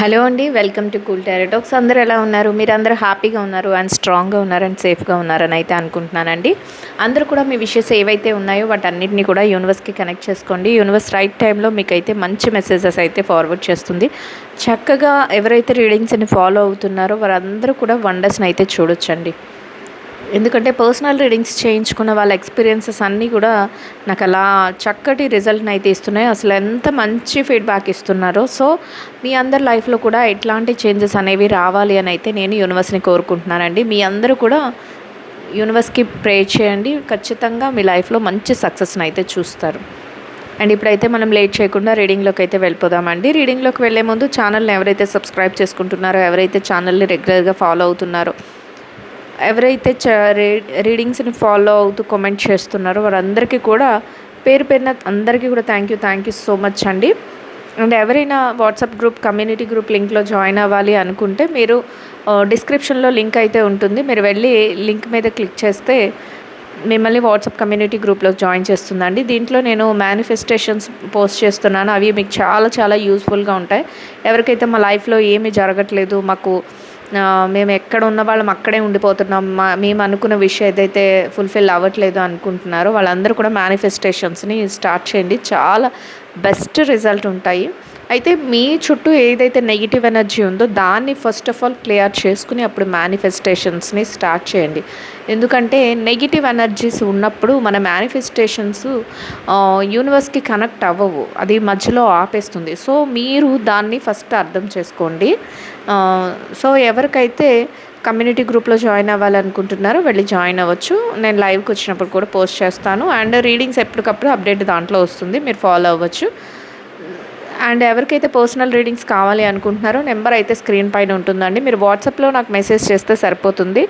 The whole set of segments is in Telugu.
హలో అండి వెల్కమ్ టు కూల్ టెరటాక్స్ అందరూ ఎలా ఉన్నారు? మీరు అందరూ హ్యాపీగా ఉన్నారు అండ్ స్ట్రాంగ్గా ఉన్నారు అండ్ సేఫ్గా ఉన్నారని అయితే అనుకుంటున్నానండి. అందరూ కూడా మీ విషయస్ ఏవైతే ఉన్నాయో వాటన్నిటిని కూడా యూనివర్స్కి కనెక్ట్ చేసుకోండి. యూనివర్స్ రైట్ టైంలో మీకు అయితే మంచి మెసేజెస్ అయితే ఫార్వర్డ్ చేస్తుంది. చక్కగా ఎవరైతే రీడింగ్స్ని ఫాలో అవుతున్నారో వారందరూ కూడా వండర్స్ని అయితే చూడొచ్చండి. ఎందుకంటే పర్సనల్ రీడింగ్స్ చేయించుకున్న వాళ్ళ ఎక్స్పీరియన్సెస్ అన్నీ కూడా నాకు అలా చక్కటి రిజల్ట్ని అయితే ఇస్తున్నాయి. అసలు ఎంత మంచి ఫీడ్బ్యాక్ ఇస్తున్నారో. సో మీ అందరి లైఫ్లో కూడా ఎట్లాంటి చేంజెస్ అనేవి రావాలి అని అయితే నేను యూనివర్స్ని కోరుకుంటున్నానండి. మీ అందరూ కూడా యూనివర్స్కి ప్రే చేయండి. ఖచ్చితంగా మీ లైఫ్లో మంచి సక్సెస్ని అయితే చూస్తారు. అండ్ ఇప్పుడైతే మనం లేట్ చేయకుండా రీడింగ్లోకి అయితే వెళ్ళిపోదామండి. రీడింగ్లోకి వెళ్ళే ముందు ఛానల్ని ఎవరైతే సబ్స్క్రైబ్ చేసుకుంటున్నారో ఎవరైతే ఛానల్ని రెగ్యులర్గా ఫాలో అవుతున్నారో ఎవరైతే చ రీడింగ్స్ని ఫాలో అవుతూ కామెంట్ చేస్తున్నారో వారందరికీ కూడా పేరు పేరున అందరికీ కూడా thank you thank you so much అండి. అండ్ ఎవరైనా వాట్సాప్ గ్రూప్ కమ్యూనిటీ గ్రూప్ లింక్లో జాయిన్ అవ్వాలి అనుకుంటే మీరు డిస్క్రిప్షన్లో లింక్ అయితే ఉంటుంది. మీరు వెళ్ళి లింక్ మీద క్లిక్ చేస్తే మిమ్మల్ని వాట్సాప్ కమ్యూనిటీ గ్రూప్లో జాయిన్ చేస్తుందండి. దీంట్లో నేను మేనిఫెస్టేషన్స్ పోస్ట్ చేస్తున్నాను. అవి మీకు చాలా చాలా యూస్ఫుల్గా ఉంటాయి. ఎవరికైతే మా లైఫ్లో ఏమీ జరగట్లేదు మాకు మేము ఎక్కడ ఉన్న వాళ్ళం అక్కడే ఉండిపోతున్నాం. మా మేము అనుకున్న విషయం ఏదైతే ఫుల్ఫిల్ అవ్వట్లేదు అనుకుంటున్నారో వాళ్ళందరూ కూడా మేనిఫెస్టేషన్స్ని స్టార్ట్ చేయండి. చాలా బెస్ట్ రిజల్ట్ ఉంటాయి. అయితే మీ చుట్టూ ఏదైతే నెగిటివ్ ఎనర్జీ ఉందో దాన్ని ఫస్ట్ ఆఫ్ ఆల్ క్లియర్ చేసుకుని అప్పుడు మేనిఫెస్టేషన్స్ని స్టార్ట్ చేయండి. ఎందుకంటే నెగిటివ్ ఎనర్జీస్ ఉన్నప్పుడు మన మేనిఫెస్టేషన్స్ యూనివర్స్కి కనెక్ట్ అవ్వవు. అది మధ్యలో ఆపేస్తుంది. సో మీరు దాన్ని ఫస్ట్ అర్థం చేసుకోండి. సో ఎవరికైతే కమ్యూనిటీ గ్రూప్లో జాయిన్ అవ్వాలనుకుంటున్నారో వెళ్ళి జాయిన్ అవ్వచ్చు. నేను లైవ్కి వచ్చినప్పుడు కూడా పోస్ట్ చేస్తాను. అండ్ రీడింగ్స్ ఎప్పటికప్పుడు అప్డేట్ దాంట్లో వస్తుంది. మీరు ఫాలో అవ్వచ్చు. అండ్ ఎవరికైతే పర్సనల్ రీడింగ్స్ కావాలి అనుకుంటున్నారో నెంబర్ అయితే స్క్రీన్ పైన ఉంటుందండి. మీరు వాట్సాప్లో నాకు మెసేజ్ చేస్తే సరిపోతుంది.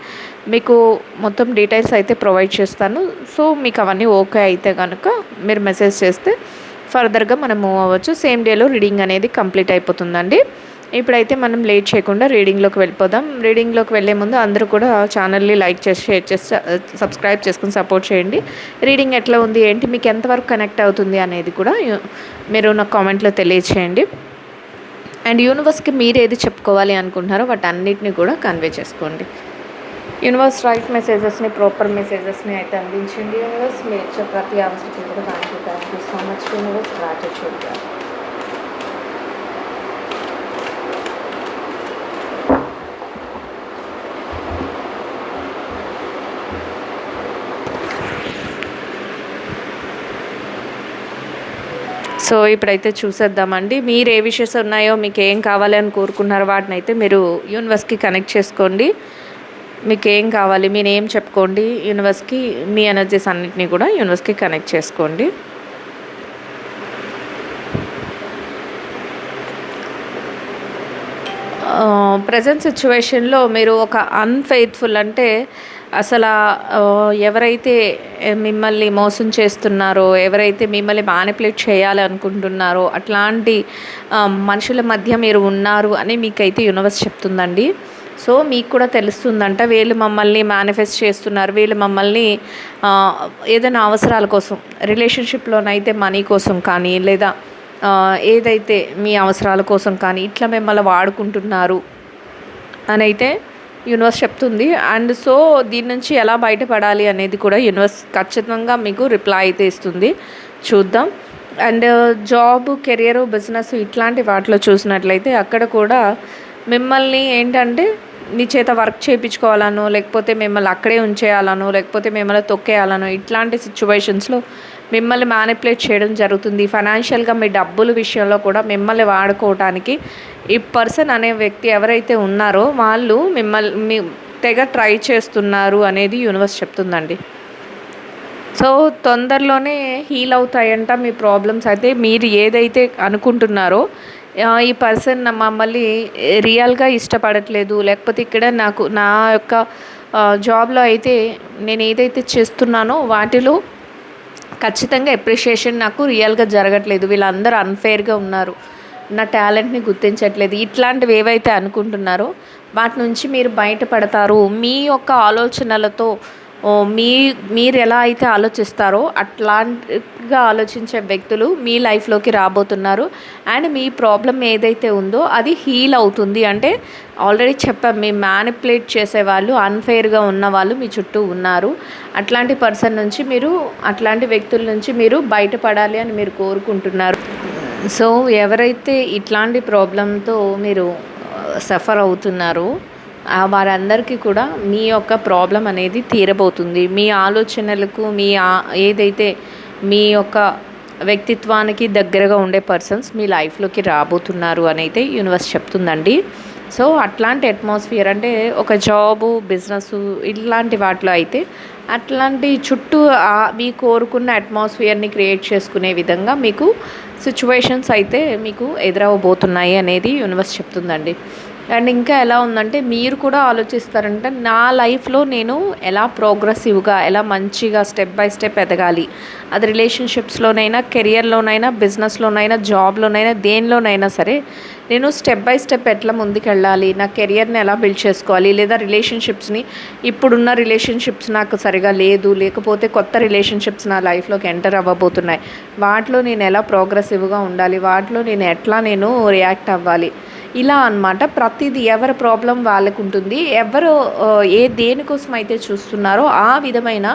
మీకు మొత్తం డీటెయిల్స్ అయితే ప్రొవైడ్ చేస్తాను. సో మీకు అవన్నీ ఓకే అయితే కనుక మీరు మెసేజ్ చేస్తే ఫర్దర్గా మనం మూవ్ అవ్వచ్చు. సేమ్ డేలో రీడింగ్ అనేది కంప్లీట్ అయిపోతుందండి. ఇప్పుడైతే మనం లేట్ చేయకుండా రీడింగ్లోకి వెళ్ళిపోదాం. రీడింగ్లోకి వెళ్ళే ముందు అందరూ కూడా ఛానల్ని లైక్ చేసి షేర్ చేసి సబ్స్క్రైబ్ చేసుకుని సపోర్ట్ చేయండి. రీడింగ్ ఎట్లా ఉంది ఏంటి మీకు ఎంతవరకు కనెక్ట్ అవుతుంది అనేది కూడా మీరు నాకు కామెంట్లో తెలియచేయండి. అండ్ యూనివర్స్కి మీరు ఏది చెప్పుకోవాలి అనుకుంటున్నారో వాటన్నిటిని కూడా కన్వే చేసుకోండి. యూనివర్స్ రైట్ మెసేజెస్ని ప్రాపర్ మెసేజెస్ని అయితే అందించండి. యూనివర్స్ మీరు ప్రతి అవసరం కూడా thank you thank you so much universe gratitude so ఇప్పుడైతే చూసేద్దామండి. మీరు ఏ విషయస్ ఉన్నాయో మీకు ఏం కావాలని కోరుకున్నారు కోరుకున్నారో వాటిని అయితే మీరు యూనివర్స్కి కనెక్ట్ చేసుకోండి. మీకు ఏం కావాలి మీరు ఏం చెప్పుకోండి యూనివర్స్కి మీ ఎనర్జీస్ అన్నిటినీ కూడా యూనివర్స్కి కనెక్ట్ చేసుకోండి. ప్రజెంట్ సిచ్యువేషన్లో మీరు ఒక అన్ఫెయిత్ఫుల్ అంటే అసలు ఎవరైతే మిమ్మల్ని మోసం చేస్తున్నారో ఎవరైతే మిమ్మల్ని మ్యానిపులేట్ చేయాలి అనుకుంటున్నారో అట్లాంటి మనుషుల మధ్య మీరు ఉన్నారు అని మీకైతే యూనివర్స్ చెప్తుందండి. సో మీకు కూడా తెలుస్తుందంట వీళ్ళు మమ్మల్ని మేనిఫెస్ట్ చేస్తున్నారు వీళ్ళు మమ్మల్ని ఏదైనా అవసరాల కోసం రిలేషన్షిప్లోనైతే మనీ కోసం కానీ లేదా ఏదైతే మీ అవసరాల కోసం కానీ ఇట్లా మిమ్మల్ని వాడుకుంటున్నారు. అని అయితే యూనివర్స్ చెప్తుంది. అండ్ సో దీని నుంచి ఎలా బయటపడాలి అనేది కూడా యూనివర్స్ ఖచ్చితంగా మీకు రిప్లై అయితే ఇస్తుంది. చూద్దాం. అండ్ జాబ్ కెరియర్ బిజినెస్ ఇట్లాంటి వాటిలో చూసినట్లయితే అక్కడ కూడా మిమ్మల్ని ఏంటంటే మీ చేత వర్క్ చేయించుకోవాలనో లేకపోతే మిమ్మల్ని అక్కడే ఉంచేయాలనో లేకపోతే మిమ్మల్ని తొక్కేయాలనో ఇట్లాంటి సిచ్యువేషన్స్లో మిమ్మల్ని మ్యానిపులేట్ చేయడం జరుగుతుంది. ఫైనాన్షియల్గా మీ డబ్బుల విషయంలో కూడా మిమ్మల్ని వాడుకోవడానికి ఈ పర్సన్ అనే వ్యక్తి ఎవరైతే ఉన్నారో వాళ్ళు మిమ్మల్ని మీ తెగ ట్రై చేస్తున్నారు అనేది యూనివర్స్ చెప్తుందండి. సో తొందరలోనే హీల్ అవుతాయంట మీ ప్రాబ్లమ్స్ అయితే మీరు ఏదైతే అనుకుంటున్నారో ఈ పర్సన్ మమ్మల్ని రియల్గా ఇష్టపడట్లేదు. లేకపోతే ఇక్కడ నాకు నా యొక్క జాబ్లో అయితే నేను ఏదైతే చేస్తున్నానో వాటిలో ఖచ్చితంగా ఎప్రిషియేషన్ నాకు రియల్గా జరగట్లేదు. వీళ్ళందరూ అన్ఫేర్గా ఉన్నారు. నా టాలెంట్ని గుర్తించట్లేదు. ఇట్లాంటివి ఏవైతే అనుకుంటున్నారో వాటి నుంచి మీరు బయటపడతారు. మీ యొక్క ఆలోచనలతో మీ మీరు ఎలా అయితే ఆలోచిస్తారో అట్లాంటిగా ఆలోచించే వ్యక్తులు మీ లైఫ్లోకి రాబోతున్నారు. అండ్ మీ ప్రాబ్లం ఏదైతే ఉందో అది హీల్ అవుతుంది. అంటే ఆల్రెడీ చెప్పాం మీ మ్యానిపులేట్ చేసేవాళ్ళు అన్ఫెయిర్గా ఉన్న వాళ్ళు మీ చుట్టూ ఉన్నారు. అట్లాంటి పర్సన్ నుంచి మీరు అట్లాంటి వ్యక్తుల నుంచి మీరు బయటపడాలి అని మీరు కోరుకుంటున్నారు. సో ఎవరైతే ఇట్లాంటి ప్రాబ్లంతో మీరు సఫర్ అవుతున్నారో వారందరికీ కూడా మీ యొక్క ప్రాబ్లం అనేది తీరబోతుంది. మీ ఆలోచనలకు మీ ఏదైతే మీ యొక్క వ్యక్తిత్వానికి దగ్గరగా ఉండే పర్సన్స్ మీ లైఫ్లోకి రాబోతున్నారు అని అయితే యూనివర్స్ చెప్తుందండి. సో అట్లాంటి అట్మాస్ఫియర్ అంటే ఒక జాబు బిజినెస్ ఇట్లాంటి వాటిలో అయితే అట్లాంటి చుట్టూ మీ కోరుకున్న అట్మాస్ఫియర్ని క్రియేట్ చేసుకునే విధంగా మీకు సిచ్యువేషన్స్ అయితే మీకు ఎదురవబోతున్నాయి అనేది యూనివర్స్ చెప్తుందండి. అండ్ ఇంకా ఎలా ఉందంటే మీరు కూడా ఆలోచిస్తారంటే నా లైఫ్లో నేను ఎలా ప్రోగ్రెసివ్గా ఎలా మంచిగా స్టెప్ బై స్టెప్ ఎదగాలి. అది రిలేషన్షిప్స్లోనైనా కెరియర్లోనైనా బిజినెస్లోనైనా జాబ్లోనైనా దేనిలోనైనా సరే నేను స్టెప్ బై స్టెప్ ఎట్లా ముందుకెళ్ళాలి నా కెరియర్ని ఎలా బిల్డ్ చేసుకోవాలి లేదా రిలేషన్షిప్స్ని ఇప్పుడున్న రిలేషన్షిప్స్ నాకు సరిగా లేదు లేకపోతే కొత్త రిలేషన్షిప్స్ నా లైఫ్లోకి ఎంటర్ అవ్వబోతున్నాయి. వాటిలో నేను ఎలా ప్రోగ్రెసివ్గా ఉండాలి వాటిలో నేను ఎట్లా నేను రియాక్ట్ అవ్వాలి ఇలా అన్నమాట. ప్రతిదీ ఎవరి ప్రాబ్లం వాళ్ళకు ఉంటుంది ఎవరు ఏ దేనికోసం అయితే చూస్తున్నారో ఆ విధమైన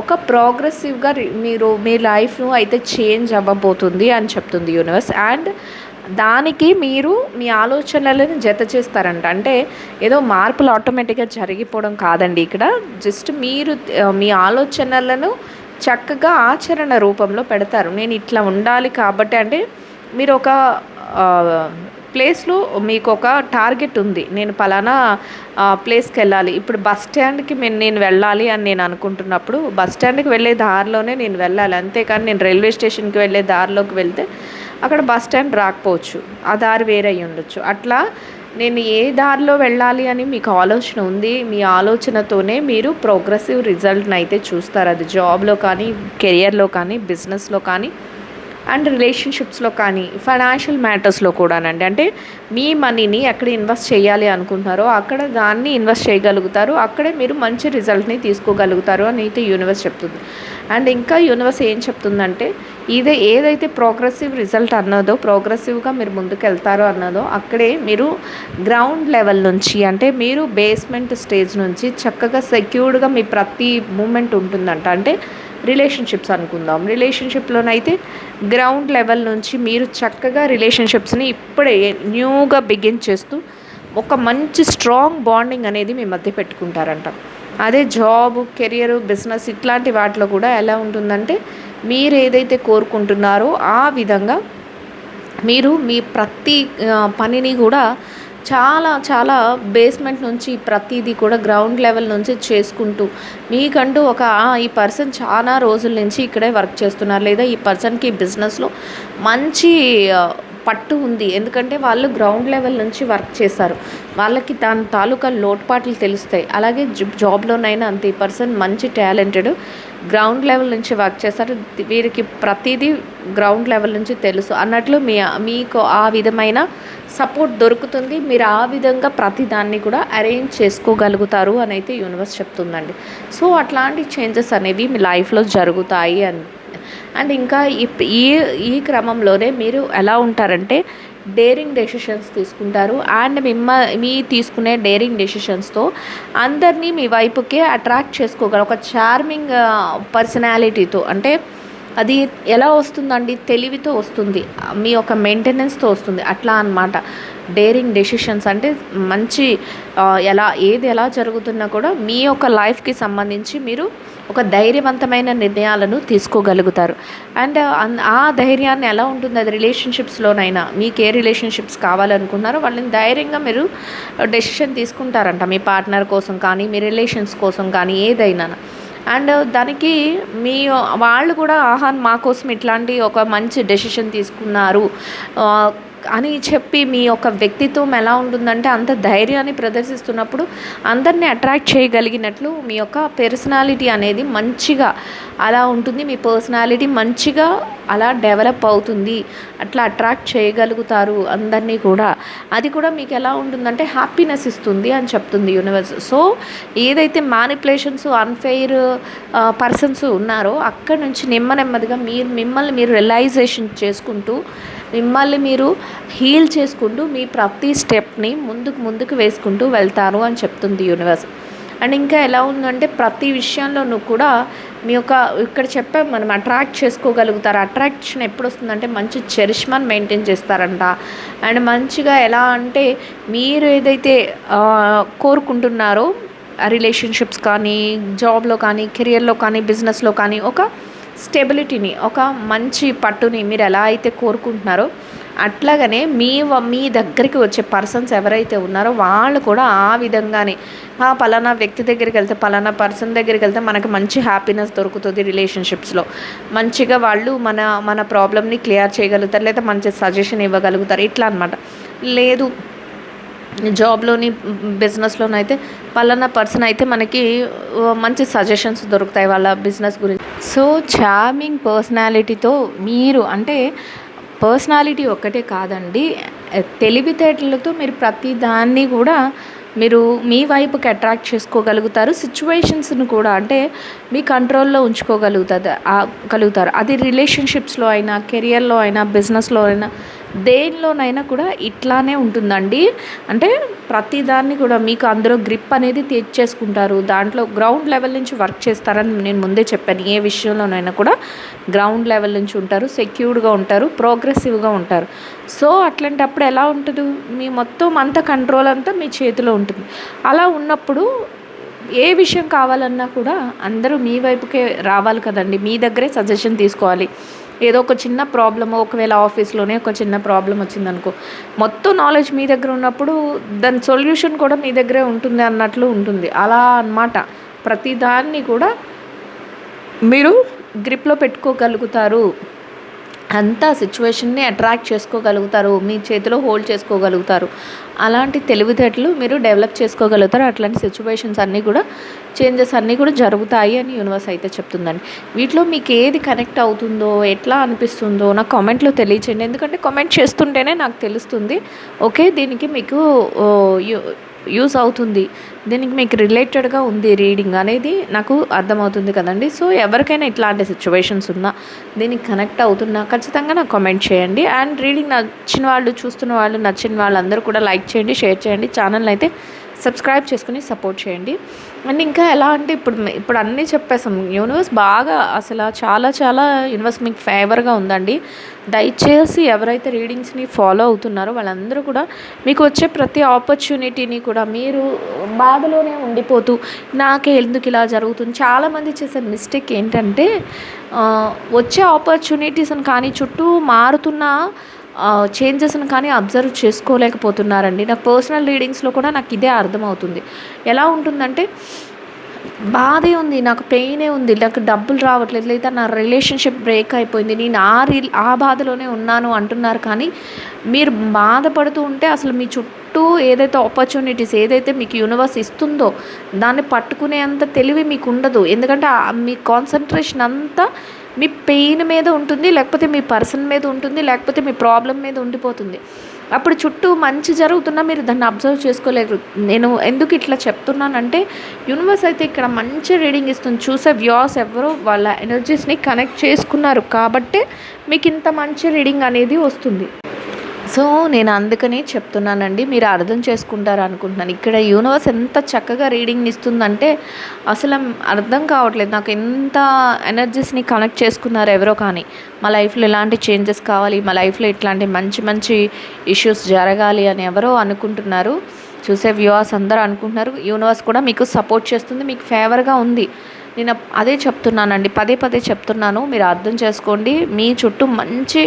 ఒక ప్రోగ్రెసివ్గా మీరు మీ లైఫ్ను అయితే చేంజ్ అవ్వబోతుంది అని చెప్తుంది యూనివర్స్. అండ్ దానికి మీరు మీ ఆలోచనలను జత చేస్తారంట. అంటే ఏదో మార్పులు ఆటోమేటిక్గా జరిగిపోవడం కాదండి ఇక్కడ. జస్ట్ మీరు మీ ఆలోచనలను చక్కగా ఆచరణ రూపంలో పెడతారు. నేను ఇట్లా ఉండాలి కాబట్టి అంటే మీరు ఒక ప్లేస్లో మీకు ఒక టార్గెట్ ఉంది. నేను పలానా ప్లేస్కి వెళ్ళాలి ఇప్పుడు బస్ స్టాండ్కి నేను నేను వెళ్ళాలి అని నేను అనుకుంటున్నప్పుడు బస్ స్టాండ్కి వెళ్ళే దారిలోనే నేను వెళ్ళాలి. అంతేకాని నేను రైల్వే స్టేషన్కి వెళ్ళే దారిలోకి వెళ్తే అక్కడ బస్ స్టాండ్ రాకపోవచ్చు. ఆ దారి వేరే అయి ఉండొచ్చు. అట్లా నేను ఏ దారిలో వెళ్ళాలి అని మీకు ఆలోచన ఉంది మీ ఆలోచనతోనే మీరు ప్రోగ్రెసివ్ రిజల్ట్ని అయితే చూస్తారు. అది జాబ్లో కానీ కెరియర్లో కానీ బిజినెస్లో కానీ అండ్ రిలేషన్షిప్స్లో కానీ ఫైనాన్షియల్ మ్యాటర్స్లో కూడానండి. అంటే మీ మనీని ఎక్కడ ఇన్వెస్ట్ చేయాలి అనుకుంటున్నారో అక్కడ దాన్ని ఇన్వెస్ట్ చేయగలుగుతారు. అక్కడే మీరు మంచి రిజల్ట్ని తీసుకోగలుగుతారు అని అయితే యూనివర్స్ చెప్తుంది. అండ్ ఇంకా యూనివర్స్ ఏం చెప్తుందంటే ఇదే ఏదైతే ప్రోగ్రెసివ్ రిజల్ట్ అన్నదో ప్రోగ్రెసివ్గా మీరు ముందుకు వెళ్తారో అన్నదో అక్కడే మీరు గ్రౌండ్ లెవెల్ నుంచి అంటే మీరు బేస్మెంట్ స్టేజ్ నుంచి చక్కగా సెక్యూర్డ్గా మీ ప్రతి మూమెంట్ ఉంటుందంట. అంటే రిలేషన్షిప్స్ అనుకుందాం. రిలేషన్షిప్లోనైతే గ్రౌండ్ లెవెల్ నుంచి మీరు చక్కగా రిలేషన్షిప్స్ని ఇప్పుడే న్యూగా బిగిన్ చేస్తూ ఒక మంచి స్ట్రాంగ్ బాండింగ్ అనేది మీ మధ్య పెట్టుకుంటారంట. అదే జాబ్ కెరియర్ బిజినెస్ ఇట్లాంటి వాటిలో కూడా ఎలా ఉంటుందంటే మీరు ఏదైతే కోరుకుంటున్నారో ఆ విధంగా మీరు మీ ప్రతి పనిని కూడా చాలా చాలా బేస్మెంట్ నుంచి ప్రతిదీ కూడా గ్రౌండ్ లెవెల్ నుంచి చేసుకుంటూ మీకంటూ ఒక ఈ పర్సన్ చాలా రోజుల నుంచి ఇక్కడే వర్క్ చేస్తున్నారు. లేదా ఈ పర్సన్కి బిజినెస్లో మంచి పట్టు ఉంది. ఎందుకంటే వాళ్ళు గ్రౌండ్ లెవెల్ నుంచి వర్క్ చేశారు. వాళ్ళకి దాని తాలూకా లోటుపాట్లు తెలుస్తాయి. అలాగే జాబ్లోనైనా అంతే. ఈ పర్సన్ మంచి టాలెంటెడ్ గ్రౌండ్ లెవెల్ నుంచి వర్క్ చేస్తారు వీరికి ప్రతిదీ గ్రౌండ్ లెవెల్ నుంచి తెలుసు. అన్నట్లు మీ మీకు ఆ విధమైన సపోర్ట్ దొరుకుతుంది. మీరు ఆ విధంగా ప్రతి దాన్ని కూడా అరేంజ్ చేసుకోగలుగుతారు అని అయితే యూనివర్స్ చెప్తుందండి. సో అట్లాంటి చేంజెస్ అనేవి మీ లైఫ్లో జరుగుతాయి అని అండ్ ఇంకా ఈ ఈ ఈ క్రమంలోనే మీరు ఎలా ఉంటారంటే డేరింగ్ డెసిషన్స్ తీసుకుంటారు. అండ్ మిమ్మ మీ తీసుకునే డేరింగ్ డెసిషన్స్తో అందరినీ మీ వైపుకే అట్రాక్ట్ చేసుకోగలరు ఒక చార్మింగ్ పర్సనాలిటీతో. అంటే అది ఎలా వస్తుందండి? తెలివితో వస్తుంది. మీ యొక్క మెయింటెనెన్స్తో వస్తుంది. అట్లా అన్నమాట. డేరింగ్ డెసిషన్స్ అంటే మంచి ఎలా ఏది ఎలా జరుగుతున్నా కూడా మీ యొక్క లైఫ్కి సంబంధించి మీరు ఒక ధైర్యవంతమైన నిర్ణయాలను తీసుకోగలుగుతారు. అండ్ అన్- ఆ ధైర్యాన్ని ఎలా ఉంటుంది? అది రిలేషన్షిప్స్లోనైనా మీకు ఏ రిలేషన్షిప్స్ కావాలనుకున్నారో వాళ్ళని ధైర్యంగా మీరు డెసిషన్ తీసుకుంటారంట. మీ పార్ట్నర్ కోసం కానీ మీ రిలేషన్స్ కోసం కానీ ఏదైనా అండ్ దానికి మీ వాళ్ళు కూడా ఆహా మా కోసం ఇట్లాంటి ఒక మంచి డెసిషన్ తీసుకున్నారు. అని చెప్పి మీ యొక్క వ్యక్తిత్వం ఎలా ఉంటుందంటే అంత ధైర్యాన్ని ప్రదర్శిస్తున్నప్పుడు అందరినీ అట్రాక్ట్ చేయగలిగినట్లు మీ యొక్క పర్సనాలిటీ అనేది మంచిగా అలా ఉంటుంది. మీ పర్సనాలిటీ మంచిగా అలా డెవలప్ అవుతుంది అట్లా అట్రాక్ట్ చేయగలుగుతారు అందరినీ కూడా. అది కూడా మీకు ఎలా ఉంటుందంటే హ్యాపీనెస్ ఇస్తుంది అని చెప్తుంది యూనివర్స్. సో ఏదైతే మ్యానిపులేషన్స్ అన్ఫెయిర్ పర్సన్స్ ఉన్నారో అక్కడ నుంచి నెమ్మ నెమ్మదిగా మీరు మిమ్మల్ని మీరు రియలైజేషన్ చేసుకుంటూ మిమ్మల్ని మీరు హీల్ చేసుకుంటూ మీ ప్రతి స్టెప్ని ముందుకు ముందుకు వేసుకుంటూ వెళ్తారు అని చెప్తుంది యూనివర్స్. అండ్ ఇంకా ఎలా ఉందంటే ప్రతి విషయంలోనూ కూడా మీ యొక్క ఇక్కడ చెప్పే మనం అట్రాక్ట్ చేసుకోగలుగుతారు. అట్రాక్షన్ ఎప్పుడు వస్తుందంటే మంచి చరిష్మాని మెయింటైన్ చేస్తారంట. అండ్ మంచిగా ఎలా అంటే మీరు ఏదైతే కోరుకుంటున్నారో రిలేషన్షిప్స్ కానీ జాబ్లో కానీ కెరియర్లో కానీ బిజినెస్లో కానీ ఒక స్టెబిలిటీని ఒక మంచి పట్టుని మీరు ఎలా అయితే కోరుకుంటున్నారో అట్లాగనే మీ వ- మీ దగ్గరికి వచ్చే పర్సన్స్ ఎవరైతే ఉన్నారో వాళ్ళు కూడా ఆ విధంగానే. ఆ పలానా వ్యక్తి దగ్గరికి వెళ్తే పలానా పర్సన్ దగ్గరికి వెళ్తే మనకి మంచి హ్యాపీనెస్ దొరుకుతుంది రిలేషన్షిప్స్లో మంచిగా వాళ్ళు మన మన ప్రాబ్లమ్ని క్లియర్ చేయగలుగుతారు లేదా మంచి సజెషన్ ఇవ్వగలుగుతారు ఇట్లా అనమాట లేదు జాబ్లోని బిజినెస్లోనైతే పలానా పర్సన్ అయితే మనకి మంచి సజెషన్స్ దొరుకుతాయి వాళ్ళ బిజినెస్ గురించి. సో చార్మింగ్ పర్సనాలిటీతో మీరు అంటే పర్సనాలిటీ ఒక్కటే కాదండి. తెలివితేటలతో మీరు ప్రతి దాన్ని కూడా మీరు మీ వైపుకి అట్రాక్ట్ చేసుకోగలుగుతారు. సిచ్యువేషన్స్ని కూడా అంటే మీ కంట్రోల్లో ఉంచుకోగలుగుతుంది కలుగుతారు. అది రిలేషన్షిప్స్లో అయినా కెరియర్లో అయినా బిజినెస్లో అయినా దేనిలోనైనా కూడా ఇట్లానే ఉంటుందండి. అంటే ప్రతిదాన్ని కూడా మీకు అందులో గ్రిప్ అనేది తెచ్చేసుకుంటారు. దాంట్లో గ్రౌండ్ లెవెల్ నుంచి వర్క్ చేస్తారని నేను ముందే చెప్పాను. ఏ విషయంలోనైనా కూడా గ్రౌండ్ లెవెల్ నుంచి ఉంటారు సెక్యూర్డ్గా ఉంటారు ప్రోగ్రెసివ్గా ఉంటారు. సో అట్లాంటప్పుడు ఎలా ఉంటుంది? మీ మొత్తం అంత కంట్రోల్ అంతా మీ చేతిలో ఉంటుంది. అలా ఉన్నప్పుడు ఏ విషయం కావాలన్నా కూడా అందరూ మీ వైపుకే రావాలి కదండి. మీ దగ్గరే సజెషన్ తీసుకోవాలి. ఏదో ఒక చిన్న ప్రాబ్లమ్ ఒకవేళ ఆఫీస్లోనే ఒక చిన్న ప్రాబ్లం వచ్చిందనుకో మొత్తం నాలెడ్జ్ మీ దగ్గర ఉన్నప్పుడు దాని సొల్యూషన్ కూడా మీ దగ్గరే ఉంటుంది అన్నట్లు ఉంటుంది. అలా అన్నమాట. ప్రతిదాన్ని కూడా మీరు గ్రిప్లో పెట్టుకోగలుగుతారు. అంతా సిచ్యువేషన్ని అట్రాక్ట్ చేసుకోగలుగుతారు మీ చేతిలో హోల్డ్ చేసుకోగలుగుతారు. అలాంటి తెలివితేటలు మీరు డెవలప్ చేసుకోగలుగుతారు. అట్లాంటి సిచ్యువేషన్స్ అన్నీ కూడా చేంజెస్ అన్నీ కూడా జరుగుతాయి అని యూనివర్స్ అయితే చెప్తుందండి. వీటిలో మీకు ఏది కనెక్ట్ అవుతుందో ఎట్లా అనిపిస్తుందో నాకు కామెంట్లో తెలియచేయండి. ఎందుకంటే కామెంట్ చేస్తుంటేనే నాకు తెలుస్తుంది. ఓకే దీనికి మీకు యూ- యూస్ అవుతుంది. దీనికి మీకు రిలేటెడ్గా ఉంది రీడింగ్ అనేది నాకు అర్థమవుతుంది కదండి. సో ఎవరికైనా ఇట్లాంటి సిచ్యువేషన్స్ ఉన్నా దీనికి కనెక్ట్ అవుతున్నా ఖచ్చితంగా నాకు కామెంట్ చేయండి. అండ్ రీడింగ్ నచ్చిన వాళ్ళు చూస్తున్న వాళ్ళు నచ్చిన వాళ్ళందరూ కూడా లైక్ చేయండి షేర్ చేయండి. ఛానల్ అయితే సబ్స్క్రైబ్ చేసుకుని సపోర్ట్ చేయండి. అండ్ ఇంకా ఎలా అంటే ఇప్పుడు ఇప్పుడు అన్నీ చెప్పేసాం. యూనివర్స్ బాగా అసలు చాలా చాలా యూనివర్స్ మీకు ఫేవర్గా ఉందండి. దయచేసి ఎవరైతే రీడింగ్స్ని ఫాలో అవుతున్నారో వాళ్ళందరూ కూడా మీకు వచ్చే ప్రతి ఆపర్చునిటీని కూడా మీరు బాధలోనే ఉండిపోతూ నాకే ఎందుకు ఇలా జరుగుతుంది? చాలామంది చేసే మిస్టేక్ ఏంటంటే వచ్చే ఆపర్చునిటీస్ని కానీ చుట్టూ మారుతున్న చేంజెస్ని కానీ అబ్జర్వ్ చేసుకోలేకపోతున్నారండి. నాకు పర్సనల్ రీడింగ్స్లో కూడా నాకు ఇదే అర్థమవుతుంది. ఎలా ఉంటుందంటే బాధే ఉంది నాకు పెయినే ఉంది నాకు డబ్బులు రావట్లేదు లేదా నా రిలేషన్షిప్ బ్రేక్ అయిపోయింది నేను ఆ రీ ఆ బాధలోనే ఉన్నాను అంటున్నారు. కానీ మీరు బాధపడుతూ ఉంటే అసలు మీ చుట్టూ ఏదైతే ఆపర్చునిటీస్ ఏదైతే మీకు యూనివర్స్ ఇస్తుందో దాన్ని పట్టుకునేంత తెలివి మీకు ఉండదు. ఎందుకంటే మీ కాన్సన్ట్రేషన్ అంతా మీ పెయిన్ మీద ఉంటుంది లేకపోతే మీ పర్సన్ మీద ఉంటుంది లేకపోతే మీ ప్రాబ్లం మీద ఉండిపోతుంది. అప్పుడు చుట్టూ మంచి జరుగుతున్నా మీరు దాన్ని అబ్జర్వ్ చేసుకోలేరు. నేను ఎందుకు ఇట్లా చెప్తున్నానంటే యూనివర్స్ అయితే ఇక్కడ మంచి రీడింగ్ ఇస్తుంది. చూసే వ్యూస్ ఎవరో వాళ్ళ ఎనర్జీస్ని కనెక్ట్ చేసుకున్నారు కాబట్టే మీకు ఇంత మంచి రీడింగ్ అనేది వస్తుంది. సో నేను అందుకని చెప్తున్నానండి మీరు అర్థం చేసుకుంటారు అనుకుంటున్నాను. ఇక్కడ యూనివర్స్ ఎంత చక్కగా రీడింగ్ ఇస్తుందంటే అసలు అర్థం కావట్లేదు. నాకు ఎంత ఎనర్జీస్ని కనెక్ట్ చేసుకున్నారు ఎవరో కానీ మా లైఫ్లో ఇలాంటి చేంజెస్ కావాలి మా లైఫ్లో ఇట్లాంటి మంచి మంచి ఇష్యూస్ జరగాలి అని ఎవరో అనుకుంటున్నారు. చూసే వ్యూవర్స్ అందరూ అనుకుంటున్నారు. యూనివర్స్ కూడా మీకు సపోర్ట్ చేస్తుంది మీకు ఫేవర్గా ఉంది. నేను అదే చెప్తున్నానండి పదే పదే చెప్తున్నాను మీరు అర్థం చేసుకోండి. మీ చుట్టూ మంచి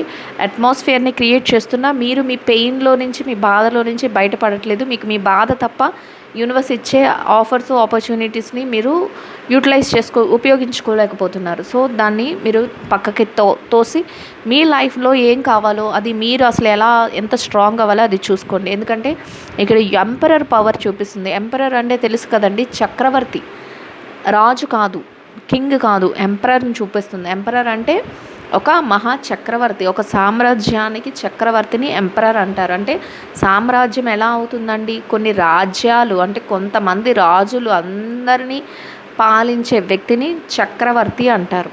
అట్మాస్ఫియర్ని క్రియేట్ చేస్తున్నా మీరు మీ పెయిన్లో నుంచి మీ బాధలో నుంచి బయటపడట్లేదు. మీకు మీ బాధ తప్ప యూనివర్స్ ఇచ్చే ఆఫర్స్ ఆపర్చునిటీస్ని మీరు యూటిలైజ్ చేసుకో ఉపయోగించుకోలేకపోతున్నారు. సో దాన్ని మీరు పక్కకి తో తోసి మీ లైఫ్లో ఏం కావాలో అది మీరు అసలు ఎలా ఎంత స్ట్రాంగ్ అవ్వాలో అది చూసుకోండి. ఎందుకంటే ఇక్కడ ఎంపరర్ పవర్ చూపిస్తుంది. ఎంపరర్ అంటే తెలుసు కదండి చక్రవర్తి. రాజు కాదు కింగ్ కాదు ఎంపరర్ని చూపిస్తుంది. ఎంపరర్ అంటే ఒక మహా చక్రవర్తి ఒక సామ్రాజ్యానికి చక్రవర్తిని ఎంపరర్ అంటారు. అంటే సామ్రాజ్యం ఎలా అవుతుందండి? కొన్ని రాజ్యాలు అంటే కొంతమంది రాజులు అందరినీ పాలించే వ్యక్తిని చక్రవర్తి అంటారు.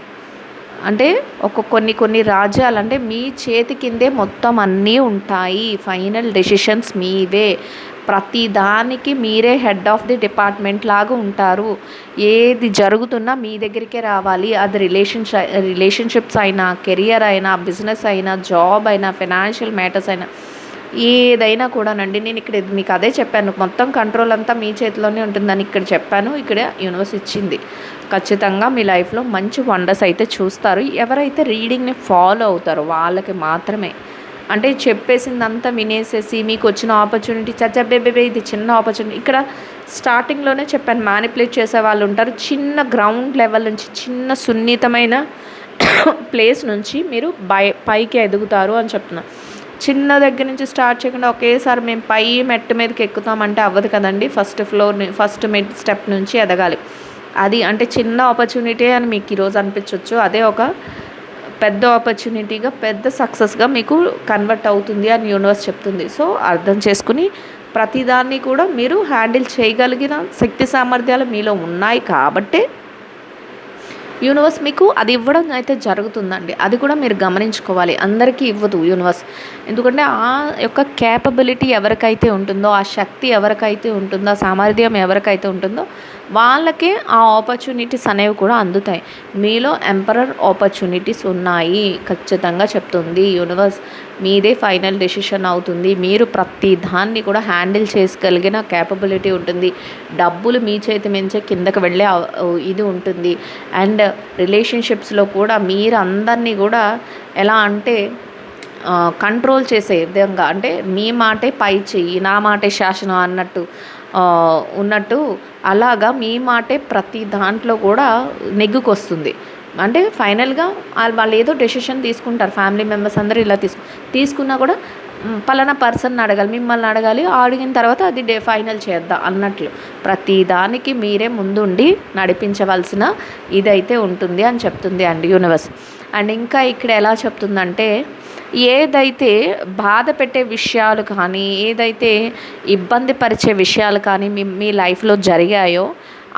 అంటే ఒక కొన్ని కొన్ని రాజ్యాలు అంటే మీ చేతి కిందే మొత్తం అన్నీ ఉంటాయి. ఫైనల్ డెసిషన్స్ మీవే. ప్రతి దానికి మీరే హెడ్ ఆఫ్ ది డిపార్ట్మెంట్ లాగా ఉంటారు. ఏది జరుగుతున్నా మీ దగ్గరికే రావాలి. అది రిలేషన్స్ రిలేషన్షిప్స్ అయినా కెరియర్ అయినా బిజినెస్ అయినా జాబ్ అయినా ఫినాన్షియల్ మ్యాటర్స్ అయినా ఏదైనా కూడానండి. నేను ఇక్కడ మీకు అదే చెప్పాను. మొత్తం కంట్రోల్ అంతా మీ చేతిలోనే ఉంటుందని ఇక్కడ చెప్పాను. ఇక్కడ యూనివర్స్ ఇచ్చింది. ఖచ్చితంగా మీ లైఫ్లో మంచి వండర్స్ అయితే చూస్తారు. ఎవరైతే రీడింగ్ని ఫాలో అవుతారో వాళ్ళకి మాత్రమే. అంటే చెప్పేసిందంతా వినేసేసి మీకు వచ్చిన ఆపర్చునిటీ చచ్చబేబే ఇది చిన్న ఆపర్చునిటీ ఇక్కడ స్టార్టింగ్లోనే చెప్పాను మ్యానిపులేట్ చేసే వాళ్ళు ఉంటారు. చిన్న గ్రౌండ్ లెవెల్ నుంచి చిన్న సున్నితమైన ప్లేస్ నుంచి మీరు బై పైకి ఎదుగుతారు అని చెప్తున్నా. చిన్న దగ్గర నుంచి స్టార్ట్ చేయకుండా ఒకేసారి మేము పై మెట్టు మీదకి ఎక్కుతామంటే అవ్వదు కదండి. ఫస్ట్ ఫ్లోర్ ఫస్ట్ మెట్ స్టెప్ నుంచి ఎదగాలి. అది అంటే చిన్న ఆపర్చునిటీ అని మీకు ఈరోజు అనిపించవచ్చు అదే ఒక పెద్ద ఆపర్చునిటీగా పెద్ద సక్సెస్గా మీకు కన్వర్ట్ అవుతుంది అని యూనివర్స్ చెప్తుంది. సో అర్థం చేసుకుని ప్రతిదాన్ని కూడా మీరు హ్యాండిల్ చేయగలిగిన శక్తి సామర్థ్యాలు మీలో ఉన్నాయి కాబట్టే యూనివర్స్ మీకు అది ఇవ్వడం అయితే జరుగుతుందండి. అది కూడా మీరు గమనించుకోవాలి. అందరికీ ఇవ్వదు యూనివర్స్. ఎందుకంటే ఆ యొక్క క్యాపబిలిటీ ఎవరికైతే ఉంటుందో ఆ శక్తి ఎవరికైతే ఉంటుందో ఆ సామర్థ్యం ఎవరికైతే ఉంటుందో వాళ్ళకే ఆ ఆపర్చునిటీస్ అనేవి కూడా అందుతాయి. మీలో ఎంపరర్ ఆపర్చునిటీస్ ఉన్నాయి. ఖచ్చితంగా చెప్తుంది యూనివర్స్. మీదే ఫైనల్ డెసిషన్ అవుతుంది. మీరు ప్రతి దాన్ని కూడా హ్యాండిల్ చేసుగలిగిన క్యాపబిలిటీ ఉంటుంది. డబ్బులు మీ చేతి మించే కిందకి వెళ్ళే ఇది ఉంటుంది. అండ్ రిలేషన్షిప్స్లో కూడా మీరు అందరినీ కూడా ఎలా అంటే కంట్రోల్ చేసే విధంగా అంటే మీ మాటే పై చెయ్యి నా మాటే శాసనం అన్నట్టు ఉన్నట్టు అలాగా మీ మాటే ప్రతి దాంట్లో కూడా నెగ్గుకొస్తుంది. అంటే ఫైనల్గా వాళ్ళు ఏదో డెసిషన్ తీసుకుంటారు ఫ్యామిలీ మెంబర్స్ అందరూ ఇలా తీసుకు తీసుకున్నా కూడా పలానా పర్సన్ అడగాలి మిమ్మల్ని అడగాలి అడిగిన తర్వాత అది డే ఫైనల్ చేద్దాం అన్నట్లు. ప్రతి దానికి మీరే ముందుండి నడిపించవలసిన ఇదైతే ఉంటుంది అని చెప్తుంది అండ్ యూనివర్స్. అండ్ ఇంకా ఇక్కడ ఎలా చెప్తుందంటే ఏదైతే బాధ పెట్టే విషయాలు కానీ ఏదైతే ఇబ్బంది పరిచే విషయాలు కానీ మీ మీ లైఫ్లో జరిగాయో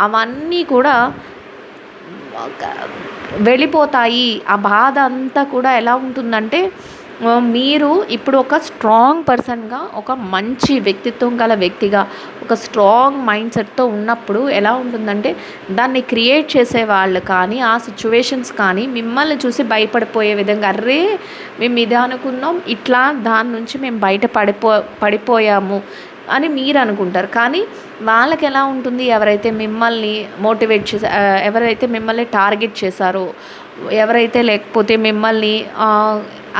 అవన్నీ కూడా వెళ్ళిపోతాయి. ఆ బాధ అంతా కూడా ఎలా ఉంటుందంటే మీరు ఇప్పుడు ఒక స్ట్రాంగ్ పర్సన్గా ఒక మంచి వ్యక్తిత్వం గల వ్యక్తిగా ఒక స్ట్రాంగ్ మైండ్ సెట్తో ఉన్నప్పుడు ఎలా ఉంటుందంటే దాన్ని క్రియేట్ చేసే వాళ్ళు కానీ ఆ సిచ్యువేషన్స్ కానీ మిమ్మల్ని చూసి భయపడిపోయే విధంగా అర్రే మేము ఇది అనుకున్నాం ఇట్లా దాని నుంచి మేము బయట పడిపో పడిపోయాము. అని మీరు అనుకుంటారు. కానీ వాళ్ళకి ఎలా ఉంటుంది? ఎవరైతే మిమ్మల్ని మోటివేట్ చేసా ఎవరైతే మిమ్మల్ని టార్గెట్ చేశారో ఎవరైతే లేకపోతే మిమ్మల్ని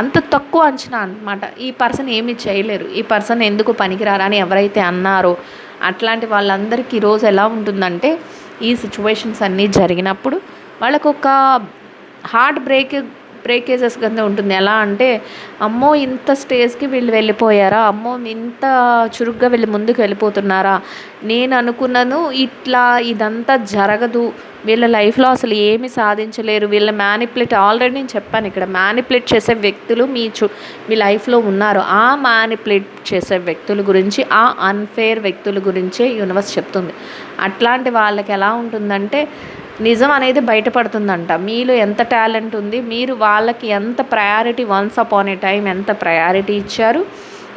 అంత తక్కువ అంచనా అనమాట ఈ పర్సన్ ఏమి చేయలేరు. ఈ పర్సన్ ఎందుకు పనికిరారా అని ఎవరైతే అన్నారో అట్లాంటి వాళ్ళందరికీ ఈరోజు ఎలా ఉంటుందంటే ఈ సిచ్యువేషన్స్ అన్నీ జరిగినప్పుడు వాళ్ళకు ఒక హార్ట్ బ్రేక్ బ్రేకేజెస్ కింద ఉంటుంది. ఎలా అంటే అమ్మో ఇంత స్టేజ్కి వీళ్ళు వెళ్ళిపోయారా? అమ్మో ఇంత చురుగ్గా వీళ్ళు ముందుకు వెళ్ళిపోతున్నారా? నేను అనుకున్నాను ఇట్లా ఇదంతా జరగదు. వీళ్ళ లైఫ్లో అసలు ఏమి సాధించలేరు. వీళ్ళ మ్యానిపులేట్ ఆల్రెడీ నేను చెప్పాను ఇక్కడ మ్యానిపులేట్ చేసే వ్యక్తులు మీ చు మీ లైఫ్లో ఉన్నారు. ఆ మ్యానిపులేట్ చేసే వ్యక్తుల గురించి ఆ అన్ఫేర్ వ్యక్తుల గురించే యూనివర్స్ చెప్తుంది. అట్లాంటి వాళ్ళకి ఎలా ఉంటుందంటే నిజం అనేది బయటపడుతుందంట. మీలో ఎంత టాలెంట్ ఉంది మీరు వాళ్ళకి ఎంత priority once upon a time ఎంత ప్రయారిటీ ఇచ్చారు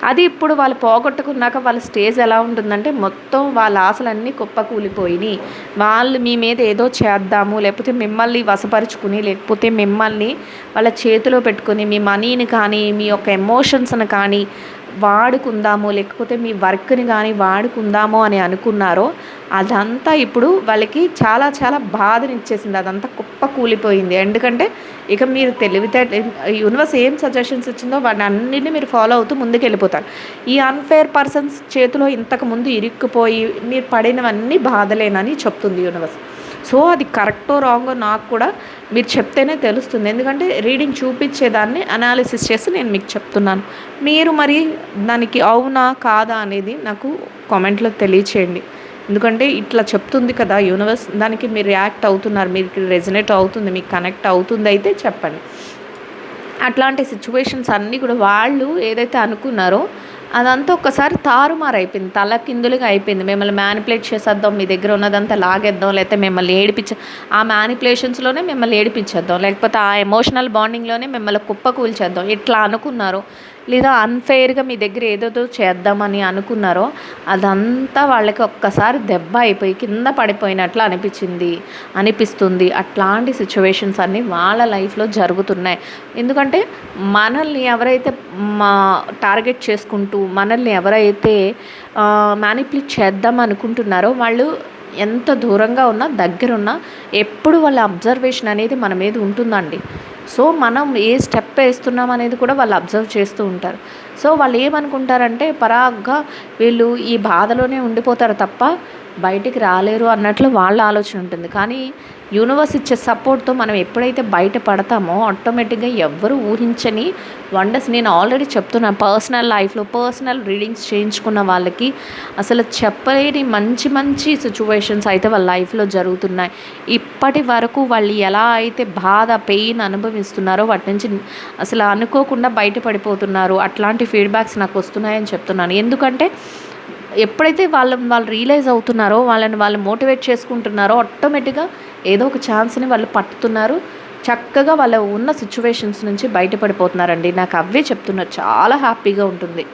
అది ఇప్పుడు వాళ్ళు పోగొట్టుకున్నాక వాళ్ళ స్టేజ్ ఎలా ఉంటుందంటే మొత్తం వాళ్ళ ఆశలన్నీ కుప్పకూలిపోయినాయి వాళ్ళు మీ మీద ఏదో చేద్దాము లేకపోతే మిమ్మల్ని వసపరుచుకుని లేకపోతే మిమ్మల్ని వాళ్ళ చేతిలో పెట్టుకుని మీ మనీని కానీ మీ యొక్క ఎమోషన్స్ని కానీ వాడుకుందాము లేకపోతే మీ వర్క్ని కానీ వాడుకుందాము అని అనుకున్నారో అదంతా ఇప్పుడు వాళ్ళకి చాలా చాలా బాధనిచ్చేసింది. అదంతా కుప్ప కూలిపోయింది. ఎందుకంటే ఇక మీరు తెలివితే యూనివర్స్ ఏం సజెషన్స్ ఇచ్చిందో వాటిని అన్నింటినీ మీరు ఫాలో అవుతూ ముందుకు వెళ్ళిపోతారు ఈ అన్ఫేర్ పర్సన్స్ చేతిలో ఇంతకు ముందు ఇరుక్కుపోయి మీరు పడినవన్నీ బాధలేనని చెప్తుంది యూనివర్స్ సో అది కరెక్టో రాంగో నాకు కూడా మీరు చెప్తేనే తెలుస్తుంది. ఎందుకంటే రీడింగ్ చూపించేదాన్ని అనాలిసిస్ చేసి నేను మీకు చెప్తున్నాను. మీరు మరి దానికి అవునా కాదా అనేది నాకు కామెంట్లో తెలియచేయండి. ఎందుకంటే ఇట్లా చెప్తుంది కదా యూనివర్స్ దానికి మీరు రియాక్ట్ అవుతున్నారు మీకు రెజనేట్ అవుతుంది మీకు కనెక్ట్ అవుతుంది అయితే చెప్పండి. అట్లాంటి సిచ్యువేషన్స్ అన్నీ కూడా వాళ్ళు ఏదైతే అనుకున్నారో అదంతా ఒక్కసారి తారుమారైపోయింది అయిపోయింది. తల కిందులుగా అయిపోయింది. మిమ్మల్ని మ్యానిపులేట్ చేసేద్దాం మీ దగ్గర ఉన్నదంతా లాగేద్దాం లేకపోతే మిమ్మల్ని ఏడిపించ ఆ మ్యానిపులేషన్స్లోనే మిమ్మల్ని ఏడిపించేద్దాం. లేకపోతే ఆ ఎమోషనల్ బాండింగ్లోనే మిమ్మల్ని కుప్ప కూల్చేద్దాం ఇట్లా అనుకున్నారు. లేదా అన్ఫెయిర్గా మీ దగ్గర ఏదోదో చేద్దామని అనుకున్నారో అదంతా వాళ్ళకి ఒక్కసారి దెబ్బ అయిపోయి కింద పడిపోయినట్లు అనిపించింది అనిపిస్తుంది. అట్లాంటి సిచ్యువేషన్స్ అన్నీ వాళ్ళ లైఫ్లో జరుగుతున్నాయి. ఎందుకంటే మనల్ని ఎవరైతే మా టార్గెట్ చేసుకుంటూ మనల్ని ఎవరైతే మ్యానిపులేట్ చేద్దాం అనుకుంటున్నారో వాళ్ళు ఎంత దూరంగా ఉన్నా దగ్గరున్నా ఎప్పుడు వాళ్ళ అబ్జర్వేషన్ అనేది మన మీద ఉంటుందండి. సో మనం ఏ స్టెప్ వేస్తున్నాం అనేది కూడా వాళ్ళు అబ్జర్వ్ చేస్తూ ఉంటారు. సో వాళ్ళు ఏమనుకుంటారంటే పరాగ్గా వీళ్ళు ఈ బాధలోనే ఉండిపోతారు తప్ప బయటికి రాలేరు అన్నట్లు వాళ్ళ ఆలోచన ఉంటుంది. కానీ యూనివర్స్ ఇచ్చే సపోర్ట్తో మనం ఎప్పుడైతే బయట పడతామో ఆటోమేటిక్గా ఎవ్వరూ ఊహించని వండర్స్ నేను ఆల్రెడీ చెప్తున్నాను పర్సనల్ లైఫ్లో పర్సనల్ రీడింగ్స్ చేయించుకున్న వాళ్ళకి అసలు చెప్పలేని మంచి మంచి సిచ్యువేషన్స్ అయితే వాళ్ళ లైఫ్లో జరుగుతున్నాయి. ఇప్పటి వరకు వాళ్ళు ఎలా అయితే బాధ పెయిన్ అనుభవిస్తున్నారో వాటి నుంచి అసలు అనుకోకుండా బయటపడిపోతున్నారు అట్లాంటి ఫీడ్బ్యాక్స్ నాకు వస్తున్నాయని చెప్తున్నాను. ఎందుకంటే ఎప్పుడైతే వాళ్ళ వాళ్ళు రియలైజ్ అవుతున్నారో వాళ్ళని వాళ్ళు మోటివేట్ చేసుకుంటున్నారో ఆటోమేటిక్గా ఏదో ఒక ఛాన్స్ని వాళ్ళు పట్టుతున్నారు. చక్కగా వాళ్ళ ఉన్న సిచ్యువేషన్స్ నుంచి బయటపడిపోతున్నారండి. నాకు అవే చెప్తున్నారు. చాలా హ్యాపీగా ఉంటుంది.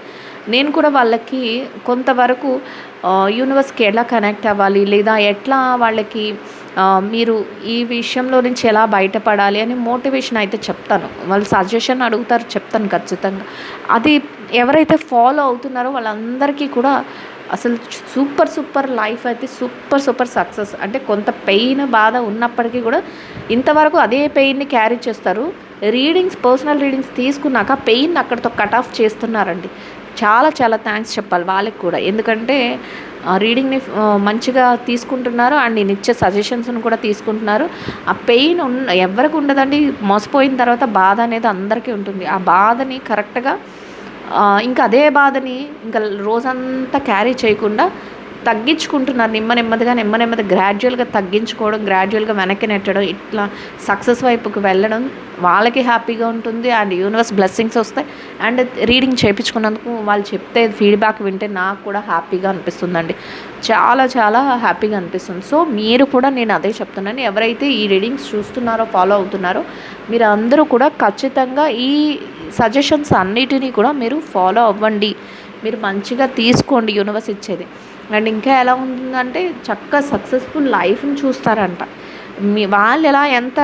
నేను కూడా వాళ్ళకి కొంతవరకు యూనివర్స్కి ఎలా కనెక్ట్ అవ్వాలి లేదా ఎట్లా వాళ్ళకి మీరు ఈ విషయంలో నుంచి ఎలా బయటపడాలి అని మోటివేషన్ అయితే చెప్తాను. వాళ్ళు సజెషన్ అడుగుతారు చెప్తాను ఖచ్చితంగా. అది ఎవరైతే ఫాలో అవుతున్నారో వాళ్ళందరికీ కూడా అసలు సూపర్ సూపర్ లైఫ్ అయితే సూపర్ సూపర్ సక్సెస్ అంటే కొంత పెయిన్ బాధ ఉన్నప్పటికీ కూడా ఇంతవరకు అదే పెయిన్ని క్యారీ చేస్తారు. రీడింగ్స్ పర్సనల్ రీడింగ్స్ తీసుకున్నాక పెయిన్ అక్కడితో కట్ ఆఫ్ చేస్తున్నారండి. చాలా చాలా థ్యాంక్స్ చెప్పాలి వాళ్ళకి కూడా. ఎందుకంటే రీడింగ్ని మంచిగా తీసుకుంటున్నారు అండ్ నేను ఇచ్చే సజెషన్స్ని కూడా తీసుకుంటున్నారు. ఆ పెయిన్ ఉన్న ఎవరికి ఉండదండి మోసపోయిన తర్వాత బాధ అనేది అందరికీ ఉంటుంది. ఆ బాధని కరెక్ట్గా ఇంకా అదే బాధని ఇంకా రోజంతా క్యారీ చేయకుండా తగ్గించుకుంటున్నారు నిమ్మ నెమ్మదిగా నెమ్మ నెమ్మది గ్రాడ్యువల్గా తగ్గించుకోవడం గ్రాడ్యువల్గా వెనక్కి నెట్టడం ఇట్లా సక్సెస్ వైపుకి వెళ్ళడం వాళ్ళకి హ్యాపీగా ఉంటుంది అండ్ యూనివర్స్ బ్లెస్సింగ్స్ వస్తాయి. అండ్ రీడింగ్ చేయించుకున్నందుకు వాళ్ళు చెప్తే ఫీడ్బ్యాక్ వింటే నాకు కూడా హ్యాపీగా అనిపిస్తుందండి. చాలా చాలా హ్యాపీగా అనిపిస్తుంది. సో మీరు కూడా నేను అదే చెప్తున్నాను. ఎవరైతే ఈ రీడింగ్స్ చూస్తున్నారో ఫాలో అవుతున్నారో మీరు అందరూ కూడా ఖచ్చితంగా ఈ సజెషన్స్ అన్నిటినీ కూడా మీరు ఫాలో అవ్వండి. మీరు మంచిగా తీసుకోండి యూనివర్స్ ఇచ్చేది. అండ్ ఇంకా ఎలా ఉంటుందంటే చక్కగా సక్సెస్ఫుల్ లైఫ్ని చూస్తారంట. మీ వాళ్ళు ఎలా ఎంత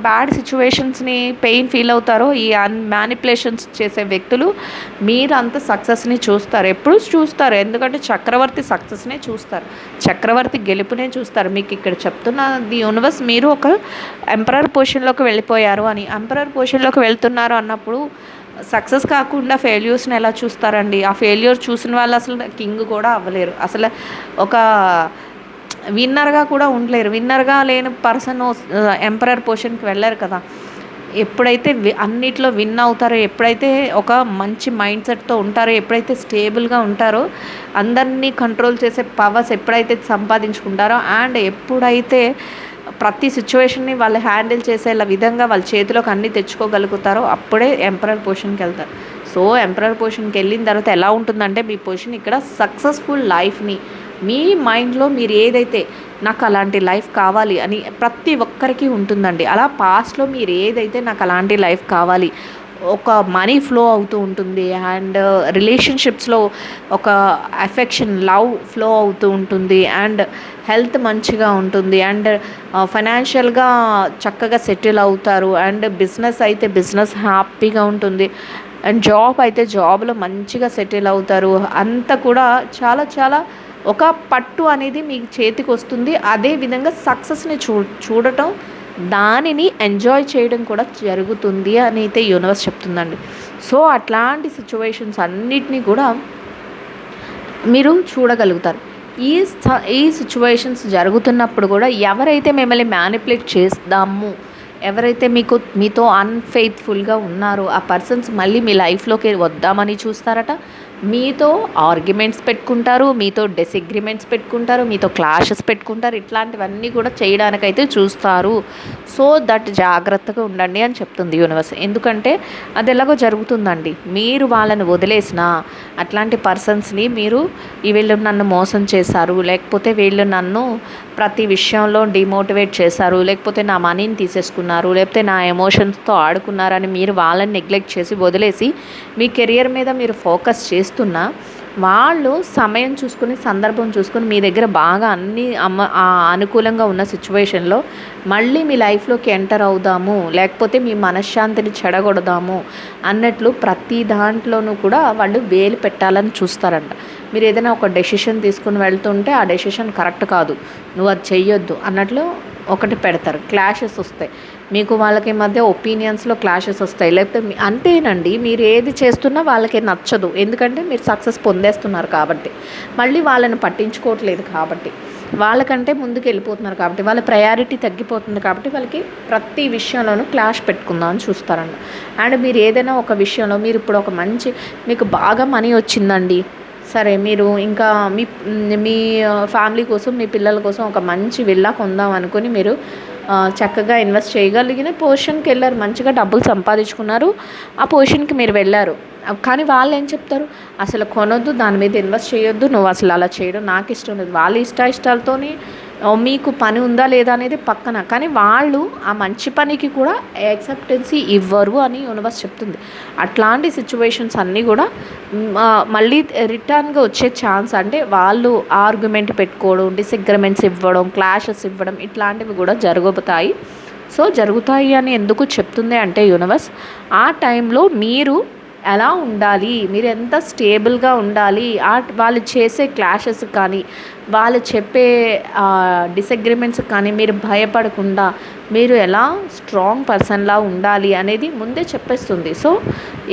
బ్యాడ్ సిచ్యువేషన్స్ని పెయిన్ ఫీల్ అవుతారో ఈ అన్ మ్యానిపులేషన్స్ చేసే వ్యక్తులు మీరు అంత సక్సెస్ని చూస్తారు. ఎప్పుడు చూస్తారు. ఎందుకంటే చక్రవర్తి సక్సెస్నే చూస్తారు. చక్రవర్తి గెలుపునే చూస్తారు. మీకు ఇక్కడ చెప్తున్న ది యూనివర్స్ మీరు ఒక ఎంపరర్ పొజిషన్లోకి వెళ్ళిపోయారు అని. ఎంపరర్ పొజిషన్లోకి వెళ్తున్నారు అన్నప్పుడు సక్సెస్ కాకుండా ఫెయిల్యూర్స్ని ఎలా చూస్తారండి? ఆ ఫెయిల్యూర్ చూసిన వాళ్ళు అసలు కింగ్ కూడా అవ్వలేరు. అసలు ఒక విన్నర్గా కూడా ఉండలేరు. విన్నర్గా లేని పర్సన్ ఎంపరర్ పొజిషన్కి వెళ్ళారు కదా. ఎప్పుడైతే వి అన్నిట్లో విన్ అవుతారో ఎప్పుడైతే ఒక మంచి మైండ్ సెట్తో ఉంటారో ఎప్పుడైతే స్టేబుల్గా ఉంటారో అందరినీ కంట్రోల్ చేసే పవర్స్ ఎప్పుడైతే సంపాదించుకుంటారో అండ్ ఎప్పుడైతే ప్రతి సిచ్యువేషన్ని వాళ్ళు హ్యాండిల్ చేసేలా విధంగా వాళ్ళ చేతిలోకి అన్నీ తెచ్చుకోగలుగుతారో అప్పుడే ఎంపరర్ పొజిషన్కి వెళ్తారు. సో ఎంపరర్ పొజిషన్కి వెళ్ళిన తర్వాత ఎలా ఉంటుందంటే మీ పొజిషన్ ఇక్కడ సక్సెస్ఫుల్ లైఫ్ని మీ మైండ్లో మీరు ఏదైతే నాకు అలాంటి లైఫ్ కావాలి అని ప్రతి ఒక్కరికి ఉంటుందండి. అలా పాస్ట్లో మీరు ఏదైతే నాకు అలాంటి లైఫ్ కావాలి ఒక మనీ ఫ్లో అవుతూ ఉంటుంది అండ్ రిలేషన్షిప్స్లో uh, ఒక అఫెక్షన్ లవ్ ఫ్లో అవుతూ ఉంటుంది అండ్ హెల్త్ మంచిగా ఉంటుంది అండ్ ఫైనాన్షియల్గా uh, చక్కగా సెటిల్ అవుతారు అండ్ బిజినెస్ అయితే బిజినెస్ హ్యాపీగా ఉంటుంది అండ్ జాబ్ అయితే జాబ్లో మంచిగా సెటిల్ అవుతారు. అంతా కూడా చాలా చాలా ఒక పట్టు అనేది మీకు చేతికి వస్తుంది. అదే విధంగా సక్సెస్ని చూ చూడటం దానిని ఎంజాయ్ చేయడం కూడా జరుగుతుంది అని అయితే యూనివర్స్ చెప్తుందండి. సో అట్లాంటి సిచ్యువేషన్స్ అన్నిటినీ కూడా మీరు చూడగలుగుతారు. ఈ స- ఈ సిచ్యువేషన్స్ జరుగుతున్నప్పుడు కూడా ఎవరైతే మిమ్మల్ని మ్యానిపులేట్ చేస్తాము ఎవరైతే మీకు మీతో అన్ఫెయిత్ఫుల్గా ఉన్నారో ఆ పర్సన్స్ మళ్ళీ మీ లైఫ్లోకి వద్దామని చూస్తారట. మీతో ఆర్గ్యుమెంట్స్ పెట్టుకుంటారు మీతో డిసగ్రిమెంట్స్ పెట్టుకుంటారు మీతో క్లాషెస్ పెట్టుకుంటారు ఇట్లాంటివన్నీ కూడా చేయడానికైతే చూస్తారు. సో దట్ జాగ్రత్తగా ఉండండి అని చెప్తుంది యూనివర్స్. ఎందుకంటే అది ఎలాగో జరుగుతుందండి. మీరు వాళ్ళని వదిలేసిన అట్లాంటి పర్సన్స్ని మీరు వీళ్ళు నన్ను మోసం చేశారు లేకపోతే వీళ్ళు నన్ను ప్రతి విషయంలో డిమోటివేట్ చేశారు. లేకపోతే నా మనీని తీసేసుకున్నారు. లేకపోతే నా ఎమోషన్స్తో ఆడుకున్నారని మీరు వాళ్ళని నెగ్లెక్ట్ చేసి వదిలేసి మీ కెరియర్ మీద మీరు ఫోకస్ చేస్తున్నా వాళ్ళు సమయం చూసుకుని సందర్భం చూసుకుని మీ దగ్గర బాగా అన్ని అమ్మ అనుకూలంగా ఉన్న సిచ్యువేషన్లో మళ్ళీ మీ లైఫ్లోకి ఎంటర్ అవుదాము లేకపోతే మీ మనశ్శాంతిని చెడగొడదాము అన్నట్లు ప్రతి దాంట్లోనూ కూడా వాళ్ళు వేలు పెట్టాలని చూస్తారంట. మీరు ఏదైనా ఒక డెసిషన్ తీసుకుని వెళ్తుంటే ఆ డెసిషన్ కరెక్ట్ కాదు నువ్వు అది చెయ్యొద్దు అన్నట్లు ఒకటి పెడతారు. క్లాషెస్ వస్తాయి. మీకు వాళ్ళకి మధ్య ఒపీనియన్స్లో క్లాషెస్ వస్తాయి. లేకపోతే అంతేనండి మీరు ఏది చేస్తున్నా వాళ్ళకి నచ్చదు. ఎందుకంటే మీరు సక్సెస్ పొందేస్తున్నారు కాబట్టి. మళ్ళీ వాళ్ళని పట్టించుకోవట్లేదు కాబట్టి. వాళ్ళకంటే ముందుకు వెళ్ళిపోతున్నారు కాబట్టి. వాళ్ళ ప్రయారిటీ తగ్గిపోతుంది కాబట్టి వాళ్ళకి ప్రతి విషయంలోనూ క్లాష్ పెట్టుకుందాం చూస్తారండి. చూస్తారంట అండ్ మీరు ఏదైనా ఒక విషయంలో మీరు ఇప్పుడు ఒక మంచి మీకు బాగా మనీ వచ్చిందండి. సరే మీరు ఇంకా మీ మీ ఫ్యామిలీ కోసం మీ పిల్లల కోసం ఒక మంచి విల్లా కొందాం అనుకుని మీరు చక్కగా ఇన్వెస్ట్ చేయగలిగిన పొజిషన్కి వెళ్ళారు. మంచిగా డబ్బులు సంపాదించుకున్నారు. ఆ పొజిషన్కి మీరు వెళ్ళారు. కానీ వాళ్ళు ఏం చెప్తారు? అసలు కొనొద్దు దాని మీద ఇన్వెస్ట్ చేయొద్దు నువ్వు అసలు అలా చేయడం నాకు ఇష్టం లేదు. వాళ్ళ ఇష్ట ఇష్టాలతోనే మీకు పని ఉందా లేదా అనేది పక్కన. కానీ వాళ్ళు ఆ మంచి పనికి కూడా యాక్సెప్టెన్సీ ఇవ్వరు అని యూనివర్స్ చెప్తుంది. అట్లాంటి సిచ్యువేషన్స్ అన్నీ కూడా మళ్ళీ రిటర్న్గా వచ్చే ఛాన్స్ అంటే వాళ్ళు ఆర్గ్యుమెంట్ పెట్టుకోవడం డిసగ్రిమెంట్స్ ఇవ్వడం క్లాషెస్ ఇవ్వడం ఇట్లాంటివి కూడా జరగబోతాయి సో జరుగుతాయి అని ఎందుకు చెప్తుంది అంటే యూనివర్స్ ఆ టైంలో మీరు ఎలా ఉండాలి? మీరు ఎంత స్టేబుల్గా ఉండాలి? వాళ్ళు చేసే క్లాషెస్ కానీ వాళ్ళు చెప్పే డిసగ్రిమెంట్స్ కానీ మీరు భయపడకుండా మీరు ఎలా స్ట్రాంగ్ పర్సన్లా ఉండాలి అనేది ముందే చెప్పేస్తుంది. సో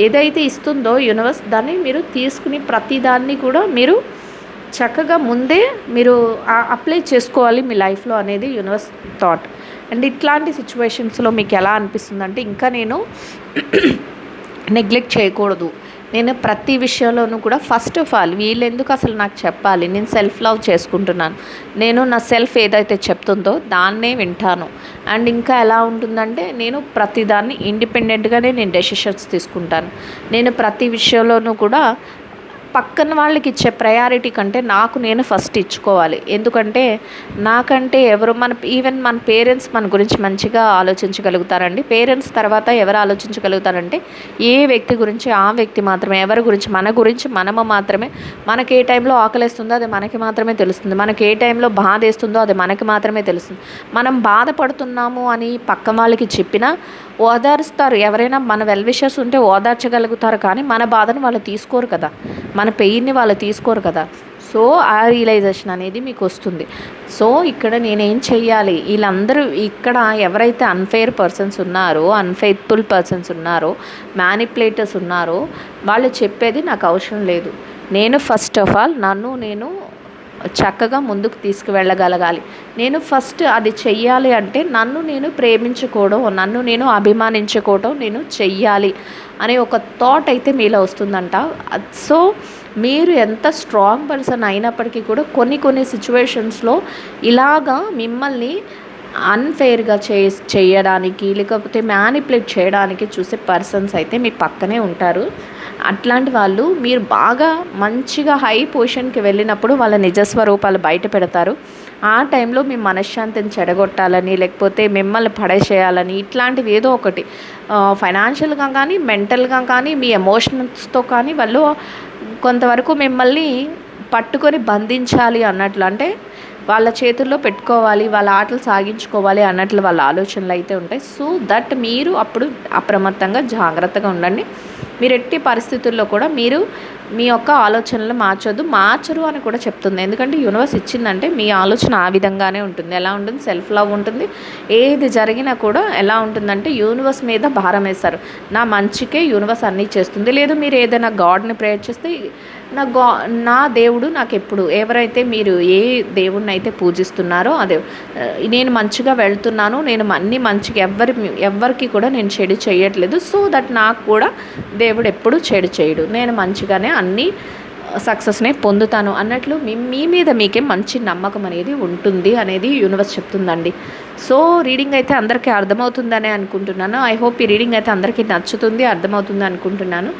ఏదైతే ఇస్తుందో యూనివర్స్ దాన్ని మీరు తీసుకుని ప్రతిదాన్ని కూడా మీరు చక్కగా ముందే మీరు అప్లై చేసుకోవాలి మీ లైఫ్లో అనేది యూనివర్స్ థాట్. అండ్ ఇట్లాంటి సిచ్యువేషన్స్లో మీకు ఎలా అనిపిస్తుంది అంటే ఇంకా నేను నెగ్లెక్ట్ చేయకూడదు. నేను ప్రతి విషయంలోనూ కూడా ఫస్ట్ ఆఫ్ ఆల్ వీళ్ళు ఎందుకు అసలు నాకు చెప్పాలి? నేను సెల్ఫ్ లవ్ చేసుకుంటున్నాను. నేను నా సెల్ఫ్ ఏదైతే చెప్తుందో దాన్నే వింటాను. అండ్ ఇంకా ఎలా ఉంటుందంటే నేను ప్రతిదాన్ని ఇండిపెండెంట్గానే నేను డెసిషన్స్ తీసుకుంటాను. నేను ప్రతి విషయంలోనూ కూడా పక్కన వాళ్ళకి ఇచ్చే ప్రయారిటీ కంటే నాకు నేను ఫస్ట్ ఇచ్చుకోవాలి. ఎందుకంటే నాకంటే ఎవరు మన ఈవెన్ మన పేరెంట్స్ మన గురించి మంచిగా ఆలోచించగలుగుతారండి. పేరెంట్స్ తర్వాత ఎవరు ఆలోచించగలుగుతారంటే ఏ వ్యక్తి గురించి ఆ వ్యక్తి మాత్రమే. ఎవరి గురించి మన గురించి మనము మాత్రమే. మనకి ఏ టైంలో ఆకలిస్తుందో అది మనకి మాత్రమే తెలుస్తుంది. మనకి ఏ టైంలో బాధ వేస్తుందో అది మనకి మాత్రమే తెలుస్తుంది. మనం బాధపడుతున్నాము అని పక్క వాళ్ళకి చెప్పినా ఓదారుస్తారు. ఎవరైనా మన వెల్విషర్స్ ఉంటే ఓదార్చగలుగుతారు. కానీ మన బాధను వాళ్ళు తీసుకోరు కదా. మన పెయిన్ని వాళ్ళు తీసుకోరు కదా. సో ఆ రియలైజేషన్ అనేది మీకు వస్తుంది. సో ఇక్కడ నేనేం చెయ్యాలి? వీళ్ళందరూ ఇక్కడ ఎవరైతే అన్ఫెయిర్ పర్సన్స్ ఉన్నారో అన్ఫెయిత్ఫుల్ పర్సన్స్ ఉన్నారో మ్యానిపులేటర్స్ ఉన్నారో వాళ్ళు చెప్పేది నాకు అవసరం లేదు. నేను ఫస్ట్ ఆఫ్ ఆల్ నన్ను నేను చక్కగా ముందుకు తీసుకువెళ్ళగలగాలి. నేను ఫస్ట్ అది చెయ్యాలి అంటే నన్ను నేను ప్రేమించుకోవడం నన్ను నేను అభిమానించుకోవడం నేను చెయ్యాలి అనే ఒక థాట్ అయితే మీలో వస్తుందంట. సో మీరు ఎంత స్ట్రాంగ్ పర్సన్ అయినప్పటికీ కూడా కొన్ని కొన్ని సిచ్యువేషన్స్లో ఇలాగా మిమ్మల్ని అన్ఫెయిర్గా చే చేయడానికి లేకపోతే మ్యానిపులేట్ చేయడానికి చూసే పర్సన్స్ అయితే మీ పక్కనే ఉంటారు. అట్లాంటి వాళ్ళు మీరు బాగా మంచిగా హై పొజిషన్కి వెళ్ళినప్పుడు వాళ్ళ నిజస్వరూపాలు బయట పెడతారు. ఆ టైంలో మీ మనశ్శాంతిని చెడగొట్టాలని లేకపోతే మిమ్మల్ని పడేసేయాలని ఇట్లాంటివి ఏదో ఒకటి. ఫైనాన్షియల్గా కానీ మెంటల్గా కానీ మీ ఎమోషన్స్తో కానీ వాళ్ళు కొంతవరకు మిమ్మల్ని పట్టుకొని బంధించాలి అన్నట్లు. అంటే వాళ్ళ చేతుల్లో పెట్టుకోవాలి వాళ్ళ ఆటలు సాగించుకోవాలి అన్నట్లు వాళ్ళ ఆలోచనలు అయితే ఉంటాయి. సో దట్ మీరు అప్పుడు అప్రమత్తంగా జాగ్రత్తగా ఉండండి. మీరు ఎట్టి పరిస్థితుల్లో కూడా మీరు మీ యొక్క ఆలోచనలు మార్చొద్దు. మార్చరు అని కూడా చెప్తుంది. ఎందుకంటే యూనివర్స్ ఇచ్చిందంటే మీ ఆలోచన ఆ విధంగానే ఉంటుంది. ఎలా ఉంటుంది? సెల్ఫ్ లవ్ ఉంటుంది. ఏది జరిగినా కూడా ఎలా ఉంటుందంటే యూనివర్స్ మీద భారం వేస్తారు. నా మంచికే యూనివర్స్ అన్నీ చేస్తుంది. లేదు మీరు ఏదైనా గాడ్ని ప్రేయర్ చేస్తే నా గా నా దేవుడు నాకు ఎప్పుడు ఎవరైతే మీరు ఏ దేవుడిని అయితే పూజిస్తున్నారో అదే నేను మంచిగా వెళ్తున్నాను నేను అన్ని మంచిగా ఎవరి ఎవరికి కూడా నేను చెడు చేయట్లేదు సో దట్ నాకు కూడా దేవుడు ఎప్పుడు చెడు చేయడు. నేను మంచిగానే అన్నీ సక్సెస్నే పొందుతాను అన్నట్లు మీ మీ మీద మీకే మంచి నమ్మకం అనేది ఉంటుంది అనేది యూనివర్స్ చెప్తుందండి. సో రీడింగ్ అయితే అందరికీ అర్థమవుతుందనే అనుకుంటున్నాను. ఐ హోప్ ఈ రీడింగ్ అయితే అందరికీ నచ్చుతుంది అర్థమవుతుంది అనుకుంటున్నాను.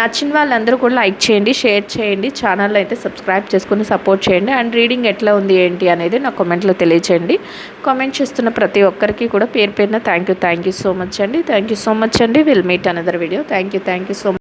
నచ్చిన వాళ్ళందరూ కూడా లైక్ చేయండి షేర్ చేయండి ఛానల్ అయితే సబ్స్క్రైబ్ చేసుకుని సపోర్ట్ చేయండి. అండ్ రీడింగ్ ఎట్లా ఉంది ఏంటి అనేది నా కామెంట్లో తెలియచేయండి. కామెంట్ చేస్తున్న ప్రతి ఒక్కరికి కూడా పేరు పేరున thank you thank you so much అండి. థ్యాంక్ యూ సో మచ్ అండి. Will meet another video thank you thank you so much